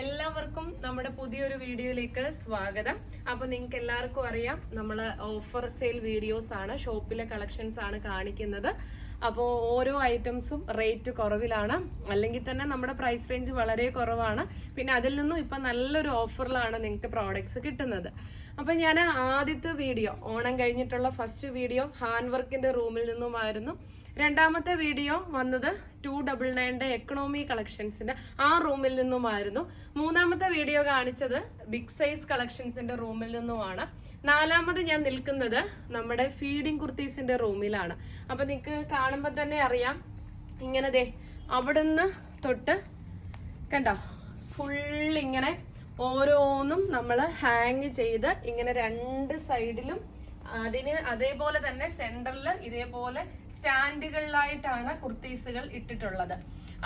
എല്ലാവർക്കും നമ്മുടെ പുതിയൊരു വീഡിയോയിലേക്ക് സ്വാഗതം. അപ്പൊ നിങ്ങൾക്ക് എല്ലാവർക്കും അറിയാം നമ്മൾ ഓഫർ സെയിൽ വീഡിയോസ് ആണ് ഷോപ്പിലെ കളക്ഷൻസ് ആണ് കാണിക്കുന്നത്. അപ്പോൾ ഓരോ ഐറ്റംസും റേറ്റ് കുറവിലാണ്. അല്ലെങ്കിൽ തന്നെ നമ്മുടെ പ്രൈസ് റേഞ്ച് വളരെ കുറവാണ്. പിന്നെ അതിൽ നിന്നും ഇപ്പൊ നല്ലൊരു ഓഫറിലാണ് നിങ്ങൾക്ക് പ്രോഡക്ട്സ് കിട്ടുന്നത്. അപ്പൊ ഞാൻ ആദ്യത്തെ വീഡിയോ ഓണം കഴിഞ്ഞിട്ടുള്ള ഫസ്റ്റ് വീഡിയോ ഹാൻഡ് വർക്കിന്റെ റൂമിൽ നിന്നുമായിരുന്നു. രണ്ടാമത്തെ വീഡിയോ വന്നത് ടു ഡബിൾ നയന്റെ എക്കണോമി കളക്ഷൻസിന്റെ ആ റൂമിൽ നിന്നുമായിരുന്നു. മൂന്നാമത്തെ വീഡിയോ കാണിച്ചത് ബിഗ് സൈസ് കളക്ഷൻസിന്റെ റൂമിൽ നിന്നുമാണ്. നാലാമത് ഞാൻ നിൽക്കുന്നത് നമ്മുടെ ഫീഡിംഗ് കുർത്തീസിന്റെ റൂമിലാണ് അപ്പം നിങ്ങൾക്ക് കാണുമ്പോൾ തന്നെ അറിയാം. ഇങ്ങനെ ദേ അവിടുന്ന് തൊട്ട് കണ്ടോ? ഫുൾ ഇങ്ങനെ ഓരോന്നും നമ്മൾ ഹാങ് ചെയ്ത് ഇങ്ങനെ രണ്ട് സൈഡിലും അതിന് അതേപോലെ തന്നെ സെന്ററിൽ ഇതേപോലെ സ്റ്റാൻഡുകളിലായിട്ടാണ് കുർത്തീസുകൾ ഇട്ടിട്ടുള്ളത്.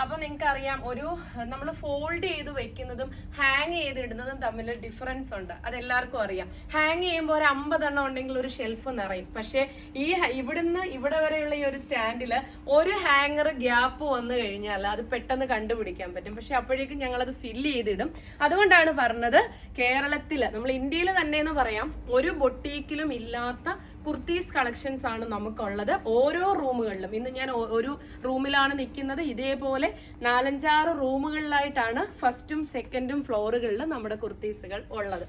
അപ്പൊ നിങ്ങൾക്ക് അറിയാം ഒരു നമ്മൾ ഫോൾഡ് ചെയ്ത് വെക്കുന്നതും ഹാങ് ചെയ്ത് ഇടുന്നതും തമ്മിൽ ഡിഫറൻസ് ഉണ്ട്. അതെല്ലാവർക്കും അറിയാം. ഹാങ് ചെയ്യുമ്പോൾ ഒരു അമ്പതെണ്ണം ഉണ്ടെങ്കിൽ ഒരു ഷെൽഫ് നിറയും. പക്ഷേ ഈ ഇവിടുന്ന് ഇവിടെ വരെയുള്ള ഈ ഒരു സ്റ്റാൻഡിൽ ഒരു ഹാങ്ങർ ഗ്യാപ്പ് വന്നു കഴിഞ്ഞാൽ അത് പെട്ടെന്ന് കണ്ടുപിടിക്കാൻ പറ്റും. പക്ഷെ അപ്പോഴേക്കും ഞങ്ങൾ അത് ഫില്ല് ചെയ്തിടും. അതുകൊണ്ടാണ് പറഞ്ഞത് കേരളത്തിൽ നമ്മൾ ഇന്ത്യയിൽ തന്നെ എന്ന് പറയാം ഒരു ബൊട്ടീക്കിലും ഇല്ലാത്ത കുർത്തീസ് കളക്ഷൻസ് ആണ് നമുക്കുള്ളത്. ഓരോ റൂമുകളിലും. ഇന്ന് ഞാൻ ഒരു റൂമിലാണ് നിൽക്കുന്നത്. ഇതേപോലെ നാലഞ്ചാറ് റൂമുകളിലായിട്ടാണ് ഫസ്റ്റും സെക്കൻഡും ഫ്ലോറുകളിൽ നമ്മുടെ കുർത്തീസുകൾ ഉള്ളത്.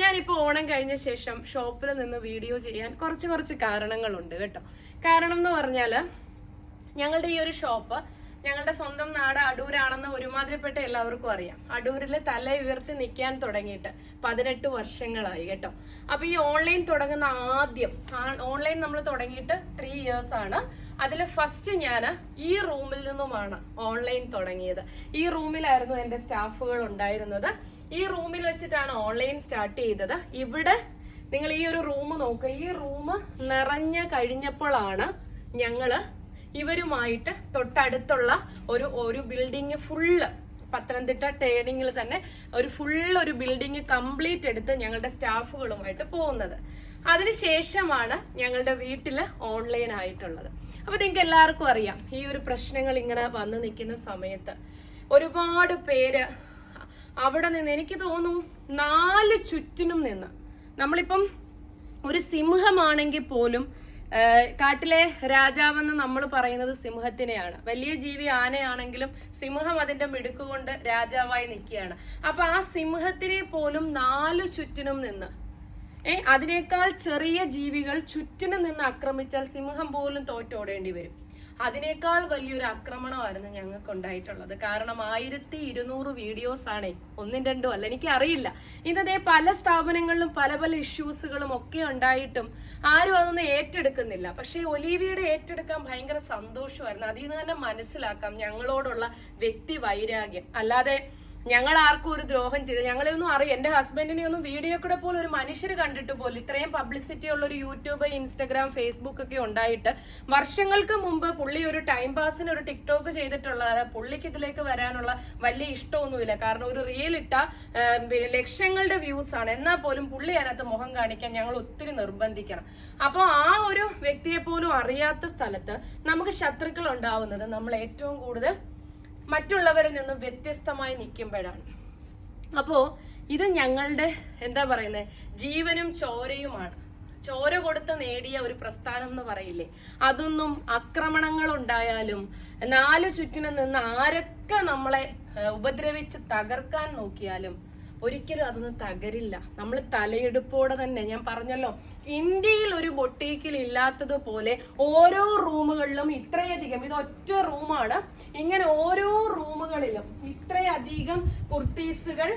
ഞാനിപ്പോൾ ഓണം കഴിഞ്ഞ ശേഷം ഷോപ്പിൽ നിന്ന് വീഡിയോ ചെയ്യാൻ കുറച്ച് കുറച്ച് കാരണങ്ങളുണ്ട് കേട്ടോ. കാരണം എന്ന് പറഞ്ഞാൽ ഞങ്ങളുടെ ഈ ഒരു ഷോപ്പ് ഞങ്ങളുടെ സ്വന്തം നാട് അടൂരാണെന്ന് ഒരുമാതിരിപ്പെട്ട എല്ലാവർക്കും അറിയാം. അടൂരിൽ തല ഉയർത്തി നിൽക്കാൻ തുടങ്ങിയിട്ട് പതിനെട്ട് വർഷങ്ങളായി കേട്ടോ. അപ്പൊ ഈ ഓൺലൈൻ തുടങ്ങുന്ന ആദ്യം ഓൺലൈൻ നമ്മൾ തുടങ്ങിയിട്ട് ത്രീ ഇയേഴ്സ് ആണ്. അതിൽ ഫസ്റ്റ് ഞാൻ ഈ റൂമിൽ നിന്നുമാണ് ഓൺലൈൻ തുടങ്ങിയത്. ഈ റൂമിലായിരുന്നു എന്റെ സ്റ്റാഫുകൾ ഉണ്ടായിരുന്നത്. ഈ റൂമിൽ വെച്ചിട്ടാണ് ഓൺലൈൻ സ്റ്റാർട്ട് ചെയ്തത്. ഇവിടെ നിങ്ങൾ ഈ ഒരു റൂം നോക്കുക ഈ റൂം നിറഞ്ഞ കഴിഞ്ഞപ്പോഴാണ് ഞങ്ങൾ ഇവരുമായിട്ട് തൊട്ടടുത്തുള്ള ഒരു ഒരു ബിൽഡിങ് ഫുള്ള് പത്തനംതിട്ട ടേണിങ്ങിൽ തന്നെ ഒരു ഫുൾ ഒരു ബിൽഡിങ് കംപ്ലീറ്റ് എടുത്ത് ഞങ്ങളുടെ സ്റ്റാഫുകളുമായിട്ട് പോകുന്നത്. അതിനുശേഷമാണ് ഞങ്ങളുടെ വീട്ടിൽ ഓൺലൈൻ ആയിട്ടുള്ളത്. അപ്പൊ നിങ്ങൾക്ക് എല്ലാവർക്കും അറിയാം ഈ ഒരു പ്രശ്നങ്ങൾ ഇങ്ങനെ വന്നു നിൽക്കുന്ന സമയത്ത് ഒരുപാട് പേര് അവിടെ നിന്ന് എനിക്ക് തോന്നുന്നു നാല് ചുറ്റിനും നിന്ന്. നമ്മളിപ്പം ഒരു സിംഹമാണെങ്കിൽ പോലും കാട്ടിലെ രാജാവെന്ന് നമ്മൾ പറയുന്നത് സിംഹത്തിനെയാണ്. വലിയ ജീവി ആനയാണെങ്കിലും സിംഹം അതിന്റെ മിടുക്കുകൊണ്ട് രാജാവായി നിൽക്കുകയാണ്. അപ്പൊ ആ സിംഹത്തിനെ പോലും നാലു ചുറ്റിനും നിന്ന് ഏ അതിനേക്കാൾ ചെറിയ ജീവികൾ ചുറ്റിനും നിന്ന് ആക്രമിച്ചാൽ സിംഹം പോലും തോറ്റോടേണ്ടി വരും. അതിനേക്കാൾ വലിയൊരു ആക്രമണമായിരുന്നു ഞങ്ങൾക്ക് ഉണ്ടായിട്ടുള്ളത് കാരണം ആയിരത്തി ഇരുന്നൂറ് വീഡിയോസ് ആണേ. ഒന്നും രണ്ടും അല്ല. എനിക്ക് അറിയില്ല ഇന്നതേ പല സ്ഥാപനങ്ങളിലും പല പല ഇഷ്യൂസുകളും ഒക്കെ ഉണ്ടായിട്ടും ആരും അതൊന്നും ഏറ്റെടുക്കുന്നില്ല. പക്ഷേ ഒലീവിയുടെ ഏറ്റെടുക്കാൻ ഭയങ്കര സന്തോഷമായിരുന്നു. അതിൽ നിന്ന് തന്നെ മനസ്സിലാക്കാം ഞങ്ങളോടുള്ള വ്യക്തി വൈരാഗ്യം. അല്ലാതെ ഞങ്ങൾ ആർക്കും ഒരു ദ്രോഹം ചെയ്ത് ഞങ്ങളെ ഒന്നും അറിയാം. എന്റെ ഹസ്ബൻഡിനെ ഒന്നും വീഡിയോ കൂടെ പോലും ഒരു മനുഷ്യർ കണ്ടിട്ട് പോലും ഇത്രയും പബ്ലിസിറ്റി ഉള്ള ഒരു യൂട്യൂബ് ഇൻസ്റ്റഗ്രാം ഫേസ്ബുക്ക് ഒക്കെ ഉണ്ടായിട്ട് വർഷങ്ങൾക്ക് മുമ്പ് പുള്ളി ഒരു ടൈം പാസിന് ഒരു ടിക്ടോക്ക് ചെയ്തിട്ടുള്ള പുള്ളിക്ക് ഇതിലേക്ക് വരാനുള്ള വലിയ ഇഷ്ടമൊന്നുമില്ല. കാരണം ഒരു റീൽ ഇട്ട ലക്ഷങ്ങളുടെ വ്യൂസ് ആണ്. എന്നാൽ പോലും പുള്ളി അതിനകത്ത് മുഖം കാണിക്കാൻ ഞങ്ങൾ ഒത്തിരി നിർബന്ധിക്കണം. അപ്പോൾ ആ ഒരു വ്യക്തിയെ പോലും അറിയാത്ത സ്ഥലത്ത് നമുക്ക് ശത്രുക്കൾ ഉണ്ടാവുന്നത് നമ്മൾ ഏറ്റവും കൂടുതൽ മറ്റുള്ളവരിൽ നിന്നും വ്യത്യസ്തമായി നിൽക്കുമ്പോഴാണ്. അപ്പോ ഇത് ഞങ്ങളുടെ എന്താ പറയുന്നത് ജീവനും ചോരയുമാണ്. ചോര കൊടുത്ത് നേടിയ ഒരു പ്രസ്ഥാനം എന്ന് പറയില്ലേ? അതൊന്നും ആക്രമണങ്ങൾ ഉണ്ടായാലും നാല് ചുറ്റിനും നിന്ന് ആരൊക്കെ നമ്മളെ ഉപദ്രവിച്ച് തകർക്കാൻ നോക്കിയാലും ഒരിക്കലും അതൊന്നും തകരില്ല. നമ്മൾ തലയെടുപ്പോടെ തന്നെ ഞാൻ പറഞ്ഞല്ലോ ഇന്ത്യയിൽ ഒരു ബൊട്ടീക്കിൽ ഇല്ലാത്തതുപോലെ ഓരോ റൂമുകളിലും ഇത്രയധികം ഇത് ഒറ്റ റൂമാണ് ഇങ്ങനെ ഓരോ റൂമുകളിലും ഇത്രയധികം കുർത്തീസുകൾ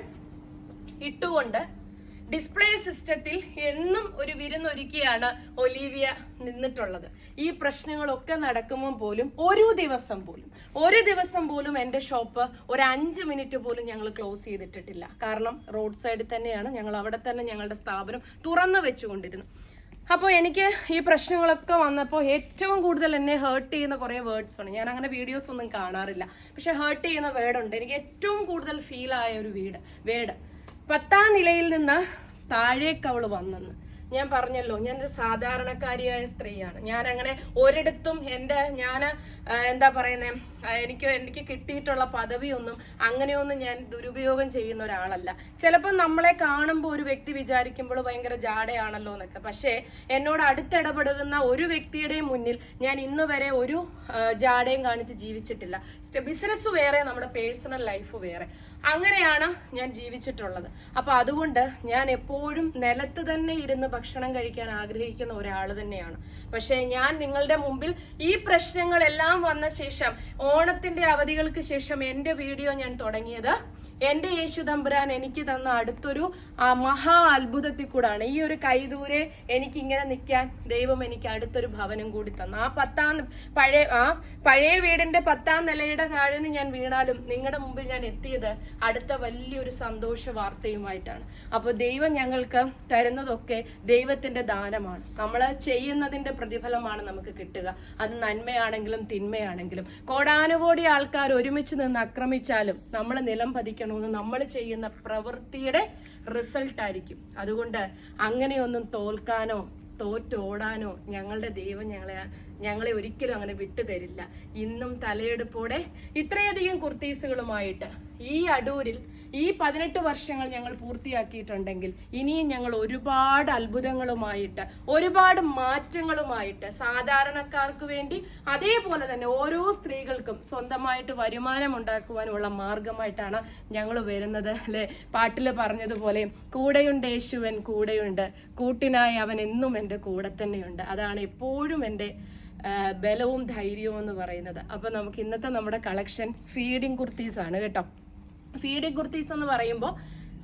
ഇട്ടുകൊണ്ട് ഡിസ്പ്ലേ സിസ്റ്റത്തിൽ എന്നും ഒരു വിരുന്നൊരുക്കിയാണ് ഒലീവിയ നിന്നിട്ടുള്ളത്. ഈ പ്രശ്നങ്ങളൊക്കെ നടക്കുമ്പോൾ പോലും ഒരു ദിവസം പോലും ഒരു ദിവസം പോലും എന്റെ ഷോപ്പ് ഒരു അഞ്ച് മിനിറ്റ് പോലും ഞങ്ങൾ ക്ലോസ് ചെയ്തിട്ടിട്ടില്ല. കാരണം റോഡ് സൈഡിൽ തന്നെയാണ് ഞങ്ങൾ അവിടെ തന്നെ ഞങ്ങളുടെ സ്ഥാപനം തുറന്നു വെച്ചുകൊണ്ടിരുന്നു അപ്പോൾ എനിക്ക് ഈ പ്രശ്നങ്ങളൊക്കെ വന്നപ്പോൾ ഏറ്റവും കൂടുതൽ എന്നെ ഹേർട്ട് ചെയ്യുന്ന കുറേ വേർഡ്സ് ഉണ്ട്. ഞാൻ അങ്ങനെ വീഡിയോസ് ഒന്നും കാണാറില്ല. പക്ഷെ ഹേർട്ട് ചെയ്യുന്ന വേർഡുണ്ട് എനിക്ക് ഏറ്റവും കൂടുതൽ ഫീൽ ആയ ഒരു വീട് വേർഡ് പത്താം നിലയിൽ നിന്ന് താഴേക്ക് അവൾ വന്നെന്ന്. ഞാൻ പറഞ്ഞല്ലോ ഞാനൊരു സാധാരണക്കാരിയായ സ്ത്രീയാണ്. ഞാൻ അങ്ങനെ ഒരിടത്തും എന്റെ ഞാൻ എന്താ പറയുന്നത് എനിക്ക് എനിക്ക് കിട്ടിയിട്ടുള്ള പദവിയൊന്നും അങ്ങനെയൊന്നും ഞാൻ ദുരുപയോഗം ചെയ്യുന്ന ഒരാളല്ല. ചിലപ്പോൾ നമ്മളെ കാണുമ്പോൾ ഒരു വ്യക്തി വിചാരിക്കുമ്പോൾ ഭയങ്കര ജാടയാണല്ലോ എന്നൊക്കെ. പക്ഷേ എന്നോട് അടുത്തിടപെടുന്ന ഒരു വ്യക്തിയുടെ മുന്നിൽ ഞാൻ ഇന്ന് വരെ ഒരു ജാടയും കാണിച്ച് ജീവിച്ചിട്ടില്ല. ബിസിനസ് വേറെ നമ്മുടെ പേഴ്സണൽ ലൈഫ് വേറെ. അങ്ങനെയാണ് ഞാൻ ജീവിച്ചിട്ടുള്ളത്. അപ്പൊ അതുകൊണ്ട് ഞാൻ എപ്പോഴും നിലത്ത് തന്നെ ഇരുന്ന് ഭക്ഷണം കഴിക്കാൻ ആഗ്രഹിക്കുന്ന ഒരാൾ തന്നെയാണ്. പക്ഷേ ഞാൻ നിങ്ങളുടെ മുമ്പിൽ ഈ പ്രശ്നങ്ങളെല്ലാം വന്ന ശേഷം ഓണത്തിന്റെ അവധികൾക്ക് ശേഷം എന്റെ വീഡിയോ ഞാൻ തുടങ്ങിയത് എന്റെ യേശു തമ്പുരാൻ എനിക്ക് തന്ന അടുത്തൊരു മഹാ അത്ഭുതത്തിൽ കൂടാണ്. ഈ ഒരു കൈദൂരെ എനിക്ക് ഇങ്ങനെ നിൽക്കാൻ ദൈവം എനിക്ക് അടുത്തൊരു ഭവനം കൂടി തന്നു. ആ പത്താം പഴയ ആ പഴയ വീടിന്റെ പത്താം നിലയുടെ താഴെ നിന്ന് ഞാൻ വീണാലും നിങ്ങളുടെ മുമ്പിൽ ഞാൻ എത്തിയത് അടുത്ത വലിയൊരു സന്തോഷ വാർത്തയുമായിട്ടാണ്. അപ്പോൾ ദൈവം ഞങ്ങൾക്ക് തരുന്നതൊക്കെ ദൈവത്തിന്റെ ദാനമാണ്. നമ്മൾ ചെയ്യുന്നതിന്റെ പ്രതിഫലമാണ് നമുക്ക് കിട്ടുക. അത് നന്മയാണെങ്കിലും തിന്മയാണെങ്കിലും. കോടാനുകോടി ആൾക്കാർ ഒരുമിച്ച് നിന്ന് ആക്രമിച്ചാലും നമ്മൾ നിലം പതിക്കണമെന്ന് നമ്മൾ ചെയ്യുന്ന പ്രവൃത്തിയുടെ റിസൾട്ട് ആയിരിക്കും അതുകൊണ്ട് അങ്ങനെയൊന്നും തോൽക്കാനോ തോറ്റോടാനോ ഞങ്ങളുടെ ദൈവം ഞങ്ങളെ ഞങ്ങളെ ഒരിക്കലും അങ്ങനെ വിട്ടു തരില്ല ഇന്നും തലയെടുപ്പോടെ ഇത്രയധികം കുർത്തീസുകളുമായിട്ട് ഈ അടൂരിൽ ഈ പതിനെട്ട് വർഷങ്ങൾ ഞങ്ങൾ പൂർത്തിയാക്കിയിട്ടുണ്ടെങ്കിൽ ഇനിയും ഞങ്ങൾ ഒരുപാട് അത്ഭുതങ്ങളുമായിട്ട് ഒരുപാട് മാറ്റങ്ങളുമായിട്ട് സാധാരണക്കാർക്ക് വേണ്ടി അതേപോലെ തന്നെ ഓരോ സ്ത്രീകൾക്കും സ്വന്തമായിട്ട് വരുമാനം ഉണ്ടാക്കുവാനുള്ള മാർഗമായിട്ടാണ് ഞങ്ങൾ വരുന്നത് അല്ലെ? പാട്ടിൽ പറഞ്ഞതുപോലെ കൂടെയുണ്ട് യേശുവൻ കൂടെയുണ്ട്. കൂട്ടിനായി അവൻ എന്നും എന്റെ കൂടെ തന്നെയുണ്ട്. അതാണ് എപ്പോഴും എന്റെ ബലവും ധൈര്യവും എന്ന് പറയുന്നത്. അപ്പം നമുക്ക് ഇന്നത്തെ നമ്മുടെ കളക്ഷൻ ഫീഡിങ് കുർത്തീസ് ആണ് കേട്ടോ. ഫീഡിങ് കുർത്തീസ് എന്ന് പറയുമ്പോൾ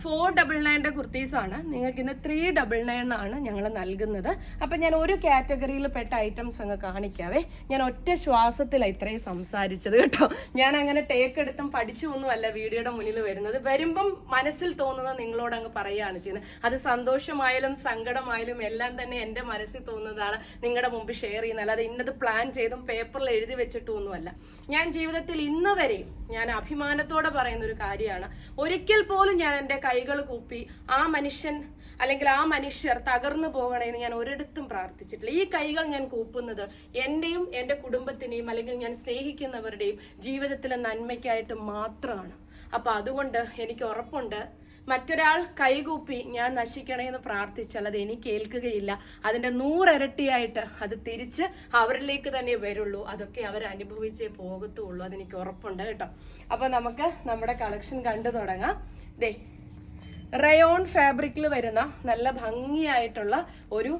ഫോർ ഡബിൾ നയന്റെ കുർത്തീസാണ് നിങ്ങൾക്ക് ഇന്ന് ത്രീ ഡബിൾ നയൻ ആണ് ഞങ്ങൾ നൽകുന്നത്. അപ്പം ഞാൻ ഒരു കാറ്റഗറിയിൽ പെട്ട ഐറ്റംസ് അങ്ങ് കാണിക്കാവേ. ഞാൻ ഒറ്റ ശ്വാസത്തിലാണ് ഇത്രയും സംസാരിച്ചത് കേട്ടോ. ഞാൻ അങ്ങനെ ടേക്ക് എടുത്തും പഠിച്ചു ഒന്നുമല്ല വീഡിയോയുടെ മുന്നിൽ വരുന്നത്. വരുമ്പം മനസ്സിൽ തോന്നുന്നത് നിങ്ങളോട് അങ്ങ് പറയുകയാണ് ചെയ്യുന്നത്. അത് സന്തോഷമായാലും സങ്കടമായാലും എല്ലാം തന്നെ എന്റെ മനസ്സിൽ തോന്നുന്നതാണ് നിങ്ങളുടെ മുമ്പ് ഷെയർ ചെയ്യുന്നത്. അല്ലാതെ ഇന്നത് പ്ലാൻ ചെയ്തും പേപ്പറിൽ എഴുതി വെച്ചിട്ടും ഒന്നുമല്ല. ഞാൻ ജീവിതത്തിൽ ഇന്ന് വരെയും ഞാൻ അഭിമാനത്തോടെ പറയുന്ന ഒരു കാര്യമാണ്. ഒരിക്കൽ പോലും ഞാൻ എന്റെ കൈകൾ കൂപ്പി ആ മനുഷ്യൻ അല്ലെങ്കിൽ ആ മനുഷ്യർ തകർന്നു പോകണമെന്ന് ഞാൻ ഒരിടത്തും പ്രാർത്ഥിച്ചിട്ടില്ല. ഈ കൈകൾ ഞാൻ കൂപ്പുന്നത് എന്റെയും എന്റെ കുടുംബത്തിനെയും അല്ലെങ്കിൽ ഞാൻ സ്നേഹിക്കുന്നവരുടെയും ജീവിതത്തിലെ നന്മയ്ക്കായിട്ട് മാത്രമാണ്. അപ്പൊ അതുകൊണ്ട് എനിക്ക് ഉറപ്പുണ്ട്. മറ്റൊരാൾ കൈകൂപ്പി ഞാൻ നശിക്കണേ എന്ന് പ്രാർത്ഥിച്ചാൽ അത് എനിക്ക് ഏൽക്കുകയില്ല. അതിന്റെ നൂറിരട്ടിയായിട്ട് അത് തിരിച്ച് അവരിലേക്ക് തന്നെ വരുള്ളൂ. അതൊക്കെ അവർ അനുഭവിച്ചേ പോകത്തുള്ളൂ. അതെനിക്ക് ഉറപ്പുണ്ട് കേട്ടോ. അപ്പൊ നമുക്ക് നമ്മുടെ കളക്ഷൻ കണ്ടു തുടങ്ങാം. ദേ റയോൺ ഫാബ്രിക്കിൽ വരുന്ന നല്ല ഭംഗിയായിട്ടുള്ള ഒരു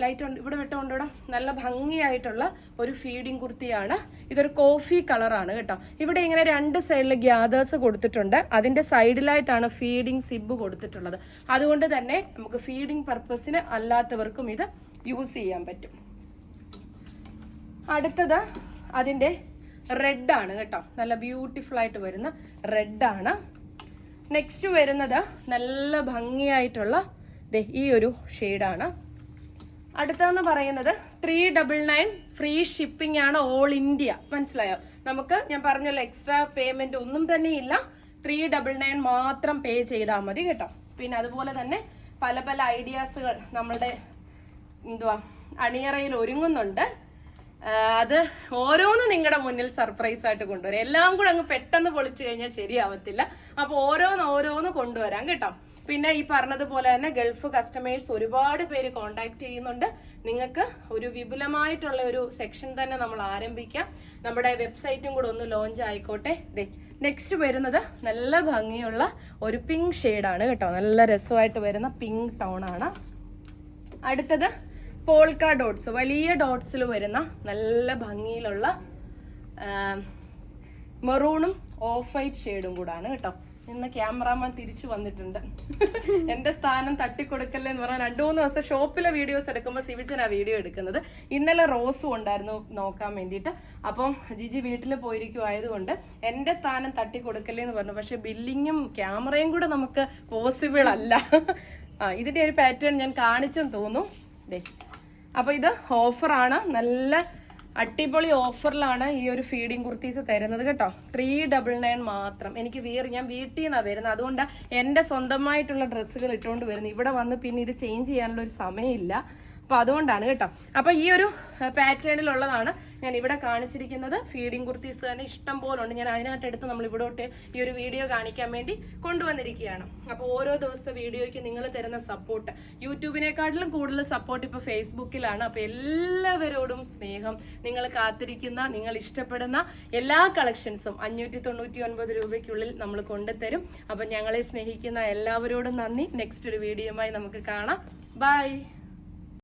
ലൈറ്റ് ഉണ്ട്. ഇവിടെ വെട്ടമുണ്ടോടാ നല്ല ഭംഗിയായിട്ടുള്ള ഒരു ഫീഡിംഗ് കുർത്തിയാണ്. ഇതൊരു കോഫി കളറാണ് കേട്ടോ. ഇവിടെ ഇങ്ങനെ രണ്ട് സൈഡിൽ ഗ്യാദേഴ്സ് കൊടുത്തിട്ടുണ്ട്. അതിന്റെ സൈഡിലായിട്ടാണ് ഫീഡിംഗ് സിബ് കൊടുത്തിട്ടുള്ളത്. അതുകൊണ്ട് തന്നെ നമുക്ക് ഫീഡിംഗ് പർപ്പസിന് അല്ലാത്തവർക്കും ഇത് യൂസ് ചെയ്യാൻ പറ്റും. അടുത്തത് അതിന്റെ റെഡ് ആണ് കേട്ടോ. നല്ല ബ്യൂട്ടിഫുൾ ആയിട്ട് വരുന്ന റെഡ് ആണ്. നെക്സ്റ്റ് വരുന്നത് നല്ല ഭംഗിയായിട്ടുള്ള ദേ ഈ ഒരു ഷെയ്ഡാണ് അടുത്തതെന്ന് പറയുന്നത് three double nine free shipping ആണ് ഓൾ ഇന്ത്യ മനസ്സിലായോ? നമുക്ക് ഞാൻ പറഞ്ഞല്ലോ എക്സ്ട്രാ പേയ്മെന്റ് ഒന്നും തന്നെ ഇല്ല. ത്രീ ഡബിൾ നയൻ മാത്രം പേ ചെയ്താൽ മതി കേട്ടോ. പിന്നെ അതുപോലെ തന്നെ പല പല ഐഡിയാസുകൾ നമ്മളുടെ എന്തുവാ അണിയറയിൽ ഒരുങ്ങുന്നുണ്ട്. അത് ഓരോന്നും നിങ്ങളുടെ മുന്നിൽ സർപ്രൈസ് ആയിട്ട് കൊണ്ടുവരാം. എല്ലാം കൂടെ അങ്ങ് പെട്ടെന്ന് പൊളിച്ചു കഴിഞ്ഞാൽ ശരിയാവത്തില്ല. അപ്പൊ ഓരോന്ന് ഓരോന്ന് കൊണ്ടുവരാം കേട്ടോ. പിന്നെ ഈ പറഞ്ഞതുപോലെ തന്നെ ഗൾഫ് കസ്റ്റമേഴ്സ് ഒരുപാട് പേര് കോണ്ടാക്ട് ചെയ്യുന്നുണ്ട്. നിങ്ങൾക്ക് ഒരു വിപുലമായിട്ടുള്ള ഒരു സെക്ഷൻ തന്നെ നമ്മൾ ആരംഭിക്കാം. നമ്മുടെ വെബ്സൈറ്റും കൂടെ ഒന്ന് ലോഞ്ച് ആയിക്കോട്ടെ. നെക്സ്റ്റ് വരുന്നത് നല്ല ഭംഗിയുള്ള ഒരു പിങ്ക് ഷെയ്ഡാണ് കേട്ടോ. നല്ല രസമായിട്ട് വരുന്ന പിങ്ക് ടോൺ ആണ്. അടുത്തത് പോൾക്ക ഡോട്ട്സ് വലിയ ഡോട്ട്സിൽ വരുന്ന നല്ല ഭംഗിയിലുള്ള മെറൂണും ഓഫ് വൈറ്റ് ഷെയ്ഡും കൂടാണ് കേട്ടോ. ഇന്ന് ക്യാമറാമാൻ തിരിച്ചു വന്നിട്ടുണ്ട്. എന്റെ സ്ഥാനം തട്ടിക്കൊടുക്കല്ലേ എന്ന് പറഞ്ഞാൽ രണ്ടു മൂന്ന് ദിവസം ഷോപ്പിലെ വീഡിയോസ് എടുക്കുമ്പോൾ സിവിച്ചൻ ആ വീഡിയോ എടുക്കുന്നത്. ഇന്നലെ റോസും ഉണ്ടായിരുന്നു നോക്കാൻ വേണ്ടിയിട്ട്. അപ്പം ജിജി വീട്ടിൽ പോയിരിക്കുമായതുകൊണ്ട് എന്റെ സ്ഥാനം തട്ടിക്കൊടുക്കല്ലേ എന്ന് പറഞ്ഞു. പക്ഷെ ബില്ലിങ്ങും ക്യാമറയും കൂടെ നമുക്ക് പോസിബിൾ അല്ല. ആ ഇതിന്റെ ഒരു പാറ്റേൺ ഞാൻ കാണിച്ചെന്ന് തോന്നുന്നു. ദേ അപ്പൊ ഇത് ഓഫറാണ്. നല്ല അടിപൊളി ഓഫറിലാണ് ഈ ഒരു ഫീഡിങ് കുർത്തീസ് തരുന്നത് കേട്ടോ. ത്രീ ഡബിൾ നയൻ മാത്രം. എനിക്ക് വീറ് ഞാൻ വീട്ടിൽ നിന്നാണ് വരുന്നത്. അതുകൊണ്ട് എന്റെ സ്വന്തമായിട്ടുള്ള ഡ്രസ്സുകൾ ഇട്ടുകൊണ്ട് വരുന്നത്. ഇവിടെ വന്ന് പിന്നെ ഇത് ചേഞ്ച് ചെയ്യാനുള്ള ഒരു സമയമില്ല. അപ്പൊ അതുകൊണ്ടാണ് കേട്ടോ. അപ്പൊ ഈ ഒരു പാറ്റേണിലുള്ളതാണ് ഞാൻ ഇവിടെ കാണിച്ചിരിക്കുന്നത്. ഫീഡിംഗ് കുർത്തീസ് തന്നെ ഇഷ്ടം പോലെ ഉണ്ട് ഞാൻ അതിനകത്ത് എടുത്ത് നമ്മൾ ഇവിടോട്ട് ഈ ഒരു വീഡിയോ കാണിക്കാൻ വേണ്ടി കൊണ്ടുവന്നിരിക്കുകയാണ്. അപ്പോൾ ഓരോ ദിവസത്തെ വീഡിയോയ്ക്ക് നിങ്ങൾ തരുന്ന സപ്പോർട്ട് യൂട്യൂബിനെക്കാട്ടിലും കൂടുതൽ സപ്പോർട്ട് ഇപ്പൊ ഫേസ്ബുക്കിലാണ് അപ്പോൾ എല്ലാവരോടും സ്നേഹം നിങ്ങൾ കാത്തിരിക്കുന്ന നിങ്ങൾ ഇഷ്ടപ്പെടുന്ന എല്ലാ കളക്ഷൻസും അഞ്ഞൂറ്റി തൊണ്ണൂറ്റി ഒൻപത് രൂപയ്ക്കുള്ളിൽ നമ്മൾ കൊണ്ടുതരും. അപ്പോൾ ഞങ്ങളെ സ്നേഹിക്കുന്ന എല്ലാവരോടും നന്ദി. നെക്സ്റ്റ് ഒരു വീഡിയോയുമായി നമുക്ക് കാണാം. ബൈ